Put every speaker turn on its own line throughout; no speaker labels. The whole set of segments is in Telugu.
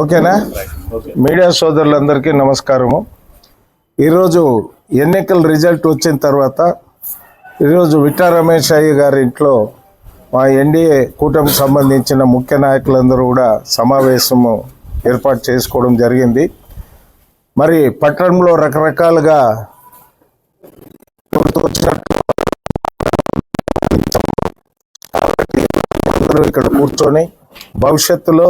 ఓకేనా? మీడియా సోదరులందరికీ నమస్కారము. ఈరోజు ఎన్నికల రిజల్ట్ వచ్చిన తర్వాత ఈరోజు విట్టా రమేష్ అయ్య గారి ఇంట్లో మా ఎన్డీఏ కూటమికి సంబంధించిన ముఖ్య నాయకులందరూ కూడా సమావేశము ఏర్పాటు చేసుకోవడం జరిగింది. మరి పట్టణంలో రకరకాలుగా అందరూ ఇక్కడ కూర్చొని భవిష్యత్తులో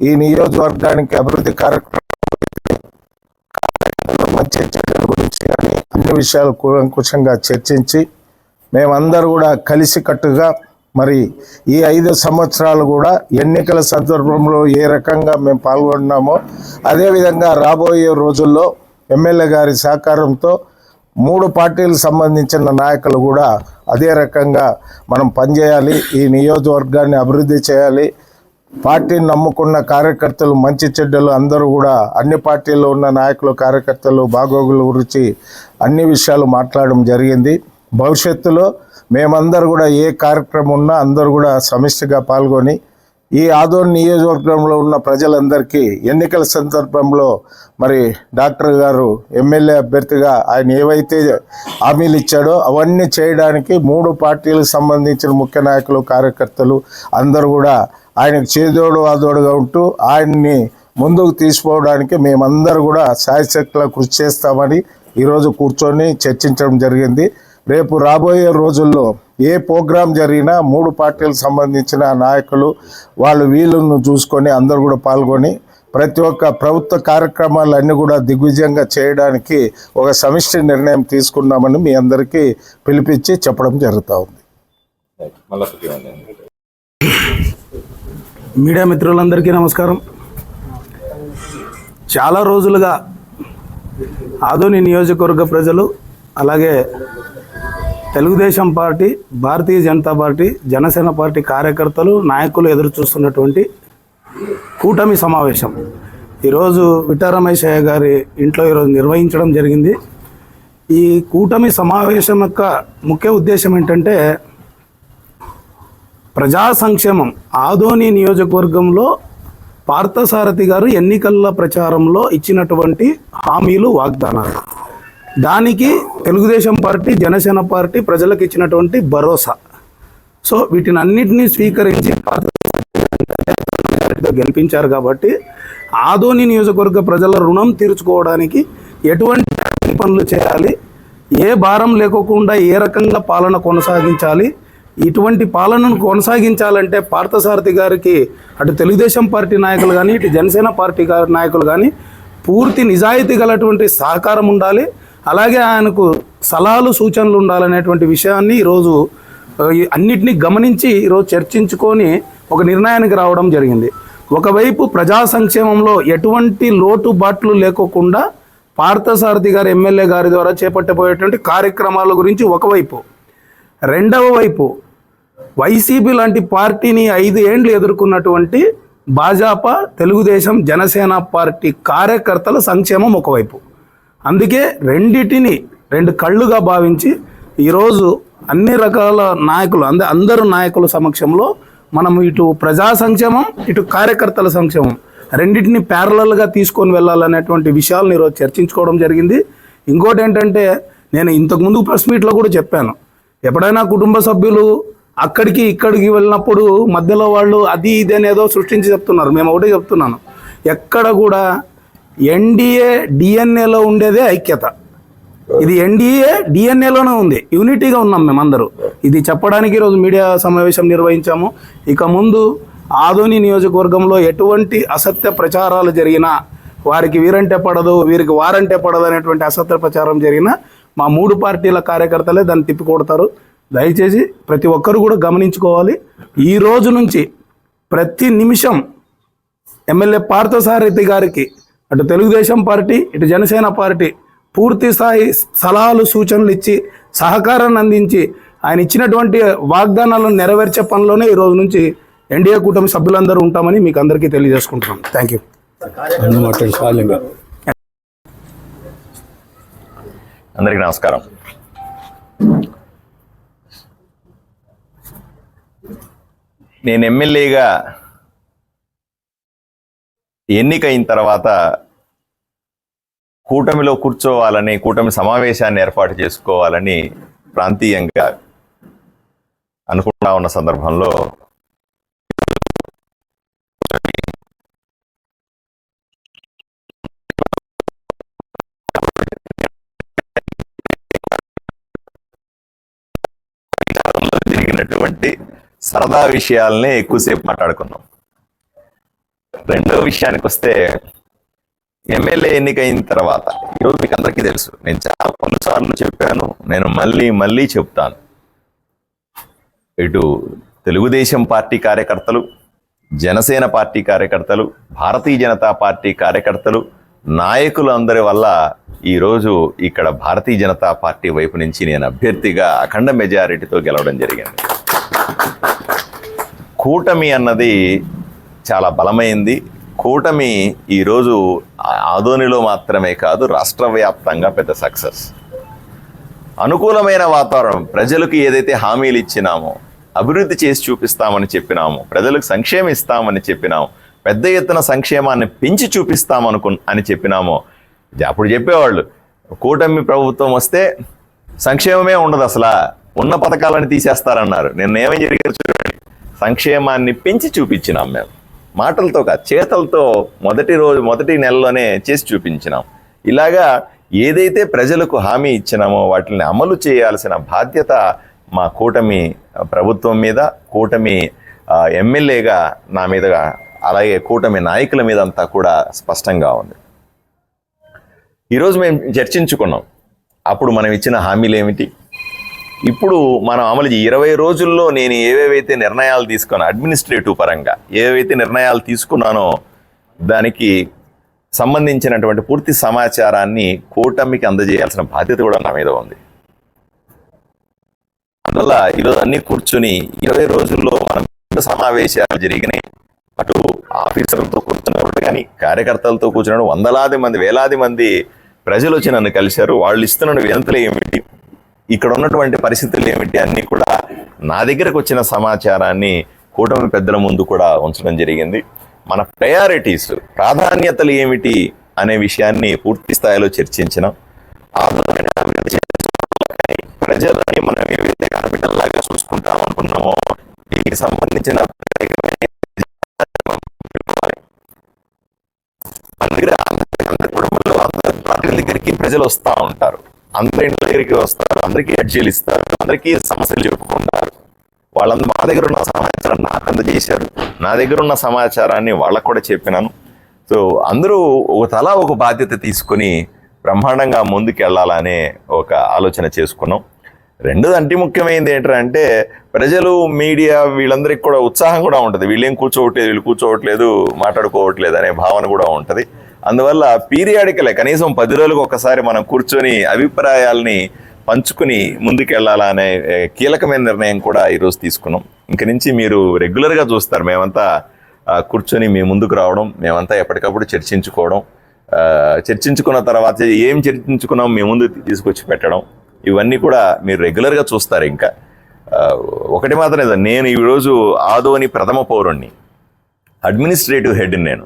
ఈ నియోజకవర్గానికి అభివృద్ధి కార్యక్రమం మంచి చెడ్డల గురించి కానీ అన్ని విషయాలు కూలంకుశంగా చర్చించి మేమందరూ కూడా కలిసికట్టుగా మరి ఈ ఐదు సంవత్సరాలు కూడా ఎన్నికల సందర్భంలో ఏ రకంగా మేము పాల్గొన్నామో అదేవిధంగా రాబోయే రోజుల్లో ఎమ్మెల్యే గారి సహకారంతో మూడు పార్టీలకు సంబంధించిన నాయకులు కూడా అదే రకంగా మనం పనిచేయాలి ఈ నియోజకవర్గాన్ని అభివృద్ధి చేయాలి. పార్టీని నమ్ముకున్న కార్యకర్తలు మంచి చెడ్డలు అందరూ కూడా అన్ని పార్టీల్లో ఉన్న నాయకులు కార్యకర్తలు బాగోగుల గురించి అన్ని విషయాలు మాట్లాడడం జరిగింది. భవిష్యత్తులో మేమందరూ కూడా ఏ కార్యక్రమం ఉన్నా అందరూ కూడా సమిష్టిగా పాల్గొని ఈ ఆదోన్ నియోజకవర్గంలో ఉన్న ప్రజలందరికీ ఎన్నికల సందర్భంలో మరి డాక్టర్ గారు ఎమ్మెల్యే అభ్యర్థిగా ఆయన ఏవైతే హామీలు ఇచ్చాడో అవన్నీ చేయడానికి మూడు పార్టీలకు సంబంధించిన ముఖ్య నాయకులు కార్యకర్తలు అందరూ కూడా ఆయనకు చేదోడు ఆదోడుగా ఉంటూ ఆయన్ని ముందుకు తీసుకోవడానికి మేమందరూ కూడా శాయశక్తిలో కృషి చేస్తామని ఈరోజు కూర్చొని చర్చించడం జరిగింది. రేపు రాబోయే రోజుల్లో ఏ ప్రోగ్రాం జరిగినా మూడు పార్టీలకు సంబంధించిన నాయకులు వాళ్ళు వీళ్ళను చూసుకొని అందరూ కూడా పాల్గొని ప్రతి ఒక్క ప్రభుత్వ కార్యక్రమాలన్నీ కూడా దిగ్విజయంగా చేయడానికి ఒక సమిష్టి నిర్ణయం తీసుకున్నామని మీ అందరికీ పిలిపించి చెప్పడం జరుగుతూ ఉంది.
మీడియా మిత్రులందరికీ నమస్కారం. చాలా రోజులుగా ఆదోని నియోజకవర్గ ప్రజలు అలాగే Telugu Desam party Bharatiya Janata party Janasena party కార్యకర్తలు నాయకులు ఎదురు చూస్తున్నటువంటి కూటమి సమావేశం. ఈరోజు విఠారమేశయ్య గారి ఇంట్లో ఈరోజు నిర్వహించడం జరిగింది. ఈ కూటమి సమావేశం యొక్క ముఖ్య ఉద్దేశం ఏంటంటే ప్రజా సంక్షేమం. ఆదోని నియోజకవర్గంలో పార్థసారథి గారు ఎన్నికల ప్రచారంలో ఇచ్చినటువంటి హామీలు వాగ్దానాలు. దానికి తెలుగుదేశం పార్టీ జనసేన పార్టీ ప్రజలకు ఇచ్చినటువంటి భరోసా. సో వీటిని అన్నింటినీ స్వీకరించి గెలిపించారు కాబట్టి ఆదోని నియోజకవర్గ ప్రజల రుణం తీర్చుకోవడానికి ఎటువంటి పనులు చేయాలి ఏ భారం లేకోకుండా ఏ రకంగా పాలన కొనసాగించాలి ఇటువంటి పాలనను కొనసాగించాలంటే పార్థసారథి గారికి అటు తెలుగుదేశం పార్టీ నాయకులు కానీ ఇటు జనసేన పార్టీ గారి నాయకులు కానీ పూర్తి నిజాయితీ గలటువంటి సహకారం ఉండాలి. అలాగే ఆయనకు సలహాలు సూచనలు ఉండాలనేటువంటి విషయాన్ని ఈరోజు అన్నిటినీ గమనించి ఈరోజు చర్చించుకొని ఒక నిర్ణయానికి రావడం జరిగింది. ఒకవైపు ప్రజా సంక్షేమంలో ఎటువంటి లోటుబాట్లు లేకోకుండా పార్థసారథి గారు ఎమ్మెల్యే గారి ద్వారా చేపట్టబోయేటువంటి కార్యక్రమాల గురించి ఒకవైపు. రెండవ వైపు వైసీపీ లాంటి పార్టీని ఐదు ఏండ్లు ఎదుర్కొన్నటువంటి భాజపా తెలుగుదేశం జనసేన పార్టీ కార్యకర్తల సంక్షేమం ఒకవైపు. అందుకే రెండిటిని రెండు కళ్ళుగా భావించి ఈరోజు అన్ని రకాల నాయకులు అంద అందరు నాయకుల సమక్షంలో మనం ఇటు ప్రజా సంక్షేమం ఇటు కార్యకర్తల సంక్షేమం రెండింటిని ప్యారలల్గా తీసుకొని వెళ్ళాలనేటువంటి విషయాలను ఈరోజు చర్చించుకోవడం జరిగింది. ఇంకోటి ఏంటంటే నేను ఇంతకుముందు ప్రెస్ మీట్లో కూడా చెప్పాను. ఎప్పుడైనా కుటుంబ సభ్యులు అక్కడికి ఇక్కడికి వెళ్ళినప్పుడు మధ్యలో వాళ్ళు అది ఇది అనేదో సృష్టించి చెప్తున్నారు. మేము ఒకటే చెప్తున్నాను. ఎక్కడ కూడా ఎన్డీఏ డిఎన్ఏలో ఉండేదే ఐక్యత. ఇది ఎన్డీఏ డిఎన్ఏలోనే ఉంది. యూనిటీగా ఉన్నాం మేమందరూ. ఇది చెప్పడానికి ఈరోజు మీడియా సమావేశం నిర్వహించాము. ఇక ముందు ఆదోని నియోజకవర్గంలో ఎటువంటి అసత్య ప్రచారాలు జరిగినా వారికి వీరంటే పడదు వీరికి వారంటే పడదు అనేటువంటి అసత్య ప్రచారం జరిగినా మా మూడు పార్టీల కార్యకర్తలే దాన్ని తిప్పికొడతారు. దయచేసి ప్రతి ఒక్కరు కూడా గమనించుకోవాలి. ఈ రోజు నుంచి ప్రతి నిమిషం ఎమ్మెల్యే పార్థసారథి గారికి అటు తెలుగుదేశం పార్టీ ఇటు జనసేన పార్టీ పూర్తి స్థాయి సలహాలు సూచనలు ఇచ్చి సహకారాన్ని అందించి ఆయన ఇచ్చినటువంటి వాగ్దానాలను నెరవేర్చే పనిలోనే ఈ రోజు నుంచి ఎన్డీఏ కూటమి సభ్యులందరూ ఉంటామని మీకు అందరికీ తెలియజేసుకుంటున్నాం. థ్యాంక్ యూ
అందరికీ నమస్కారం. నేను ఎమ్మెల్యేగా ఎన్నికైన తర్వాత కూటమిలో కూర్చోవాలని కూటమి సమావేశాన్ని ఏర్పాటు చేసుకోవాలని ప్రాంతీయంగా అనుకుంటా ఉన్న సందర్భంలో జరిగినటువంటి సరదా విషయాలనే ఎక్కువసేపు మాట్లాడుకున్నాం రెండో విషయానికి వస్తే ఎమ్మెల్యే ఎన్నికైన తర్వాత ఈరోజు మీకు అందరికీ తెలుసు నేను చాలా పలుసార్లు చెప్పాను నేను మళ్ళీ మళ్ళీ చెప్తాను. ఇటు తెలుగుదేశం పార్టీ కార్యకర్తలు జనసేన పార్టీ కార్యకర్తలు భారతీయ జనతా పార్టీ కార్యకర్తలు నాయకులు అందరి వల్ల ఈరోజు ఇక్కడ భారతీయ జనతా పార్టీ వైపు నుంచి నేను అభ్యర్థిగా అఖండ మెజారిటీతో గెలవడం జరిగింది. కూటమి అన్నది చాలా బలమైంది. కూటమి ఈరోజు ఆదోనిలో మాత్రమే కాదు రాష్ట్ర వ్యాప్తంగా పెద్ద సక్సెస్. అనుకూలమైన వాతావరణం ప్రజలకు ఏదైతే హామీలు ఇచ్చినామో అభివృద్ధి చేసి చూపిస్తామని చెప్పినాము ప్రజలకు సంక్షేమం ఇస్తామని చెప్పినాము పెద్ద ఎత్తున సంక్షేమాన్ని పెంచి చూపిస్తామనుకు అని చెప్పినామో అప్పుడు చెప్పేవాళ్ళు. కూటమి ప్రభుత్వం వస్తే సంక్షేమమే ఉండదు అసలు ఉన్న పథకాలను తీసేస్తారన్నారు. నిన్న ఏమేం జరిగారు చూడండి. సంక్షేమాన్ని పెంచి చూపించినాం మేము. మాటలతో కాదు చేతలతో మొదటి రోజు మొదటి నెలలోనే చేసి చూపించినాం. ఇలాగా ఏదైతే ప్రజలకు హామీ ఇచ్చినామో వాటిని అమలు చేయాల్సిన బాధ్యత మా కూటమి ప్రభుత్వం మీద కూటమి ఎమ్మెల్యేగా నా మీదగా అలాగే కూటమి నాయకుల మీద అంతా కూడా స్పష్టంగా ఉంది. ఈరోజు మేము చర్చించుకున్నాం. అప్పుడు మనం ఇచ్చిన హామీలు ఏమిటి? ఇప్పుడు మనం అమలు ఇరవై రోజుల్లో నేను ఏవేవైతే నిర్ణయాలు తీసుకున్నా అడ్మినిస్ట్రేటివ్ పరంగా ఏవైతే నిర్ణయాలు తీసుకున్నానో దానికి సంబంధించినటువంటి పూర్తి సమాచారాన్ని కూటమికి అందజేయాల్సిన బాధ్యత కూడా నా మీద ఉంది. అందువల్ల ఈరోజు అన్ని కూర్చుని ఇరవై రోజుల్లో మనం సమావేశాలు జరిగినాయి. అటు ఆఫీసర్లతో కూర్చున్నప్పుడు కానీ కార్యకర్తలతో కూర్చున్నప్పుడు వందలాది మంది వేలాది మంది ప్రజలు వచ్చి నన్ను కలిశారు. వాళ్ళు ఇస్తున్న వినంతలు ఏమిటి? ఇక్కడ ఉన్నటువంటి పరిస్థితులు ఏమిటి అన్నీ కూడా నా దగ్గరకు వచ్చిన సమాచారాన్ని కూటమి పెద్దల ముందు కూడా ఉంచడం జరిగింది. మన ప్రయారిటీస్ ప్రాధాన్యతలు ఏమిటి అనే విషయాన్ని పూర్తి స్థాయిలో చర్చించినాం. ప్రజలని మనం ఏవైతే కార్మికుల్లాగా చూసుకుంటాం అనుకున్నామో దీనికి సంబంధించిన ప్రత్యేకమైన దగ్గర అందరి కుటుంబంలో అందరి దగ్గరికి ప్రజలు వస్తూ ఉంటారు. అందరి ఇంటి దగ్గరికి వస్తారు అందరికీ అర్జీలు ఇస్తారు అందరికీ సమస్యలు చెప్పుకుంటారు. వాళ్ళందరూ మా దగ్గర ఉన్న సమాచారం నాకు అందజేశారు. నా దగ్గర ఉన్న సమాచారాన్ని వాళ్ళకు కూడా చెప్పినాను. సో అందరూ ఒక తల ఒక బాధ్యత తీసుకొని బ్రహ్మాండంగా ముందుకెళ్ళాలనే ఒక ఆలోచన చేసుకున్నాం. రెండోది అంటి ముఖ్యమైనది ఏంటంటే ప్రజలు మీడియా వీళ్ళందరికీ కూడా ఉత్సాహం కూడా ఉంటుంది. వీళ్ళేం కూర్చోవట్లేదు వీళ్ళు కూర్చోవట్లేదు మాట్లాడుకోవట్లేదు అనే భావన కూడా ఉంటుంది. అందువల్ల పీరియాడికలే కనీసం పది రోజులకు ఒకసారి మనం కూర్చొని అభిప్రాయాల్ని పంచుకుని ముందుకెళ్ళాలనే కీలకమైన నిర్ణయం కూడా ఈరోజు తీసుకున్నాం. ఇంక నుంచి మీరు రెగ్యులర్గా చూస్తారు మేమంతా కూర్చొని మీ ముందుకు రావడం మేమంతా ఎప్పటికప్పుడు చర్చించుకోవడం చర్చించుకున్న తర్వాత ఏం చర్చించుకున్నాం మీ ముందు తీసుకొచ్చి పెట్టడం ఇవన్నీ కూడా మీరు రెగ్యులర్గా చూస్తారు ఇంకా. ఒకటి మాత్రం నేను ఈరోజు ఆదోని ప్రథమ పౌరుణ్ణి అడ్మినిస్ట్రేటివ్ హెడ్ నేను.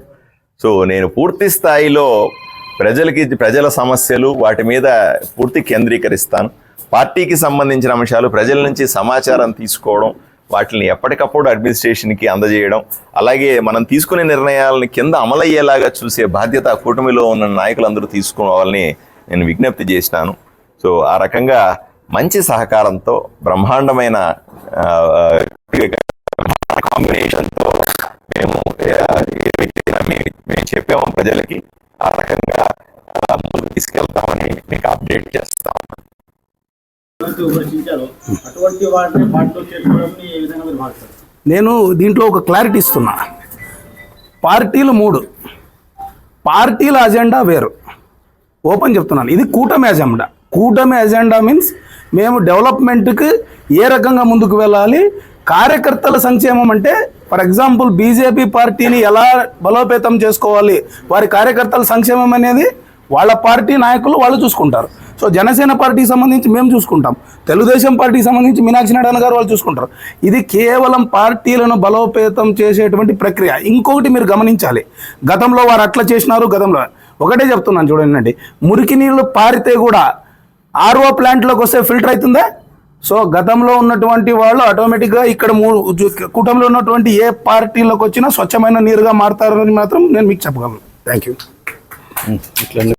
సో నేను పూర్తి స్థాయిలో ప్రజలకి ప్రజల సమస్యలు వాటి మీద పూర్తి కేంద్రీకరిస్తాను. పార్టీకి సంబంధించిన అంశాలు ప్రజల నుంచి సమాచారం తీసుకోవడం వాటిని ఎప్పటికప్పుడు అడ్మినిస్ట్రేషన్కి అందజేయడం అలాగే మనం తీసుకునే నిర్ణయాలను కింద అమలయ్యేలాగా చూసే బాధ్యత కూటమిలో ఉన్న నాయకులందరూ తీసుకోవాలని నేను విజ్ఞప్తి చేసినాను. సో ఆ రకంగా మంచి సహకారంతో బ్రహ్మాండమైన కాంబినేషన్తో మేము చెప్పామో ప్రజలకి. ఆ రకంగా ముందుకు తీసుకెళ్తామని మీకు అప్డేట్ చేస్తాం.
నేను దీంట్లో ఒక క్లారిటీ ఇస్తున్నా. పార్టీలు మూడు. పార్టీల అజెండా వేరు. ఓపెన్ చెప్తున్నాను. ఇది కూటమి అజెండా. కూటమి అజెండా మీన్స్ మేము డెవలప్మెంట్కి ఏ రకంగా ముందుకు వెళ్ళాలి కార్యకర్తల సంక్షేమం అంటే ఫర్ ఎగ్జాంపుల్ బీజేపీ పార్టీని ఎలా బలోపేతం చేసుకోవాలి? వారి కార్యకర్తల సంక్షేమం అనేది వాళ్ళ పార్టీ నాయకులు వాళ్ళు చూసుకుంటారు. సో జనసేన పార్టీకి సంబంధించి మేము చూసుకుంటాం. తెలుగుదేశం పార్టీకి సంబంధించి మీనాక్షి నారాయణ గారు వాళ్ళు చూసుకుంటారు. ఇది కేవలం పార్టీలను బలోపేతం చేసేటువంటి ప్రక్రియ. ఇంకొకటి మీరు గమనించాలి. గతంలో వారు అట్లా చేసినారు గతంలో ఒకటే చెప్తున్నాను చూడండి. మురికి నీళ్ళు పారితే కూడా ఆర్ఓ ప్లాంట్లోకి వస్తే ఫిల్టర్ అవుతుందా? సో గతంలో ఉన్నటువంటి వాళ్ళు ఆటోమేటిక్గా ఇక్కడ మూడు కూటమిలో ఉన్నటువంటి ఏ పార్టీలోకి వచ్చినా స్వచ్ఛమైన నీరుగా మారుతారని మాత్రం నేను మీకు చెప్పగలను. Thank hmm, you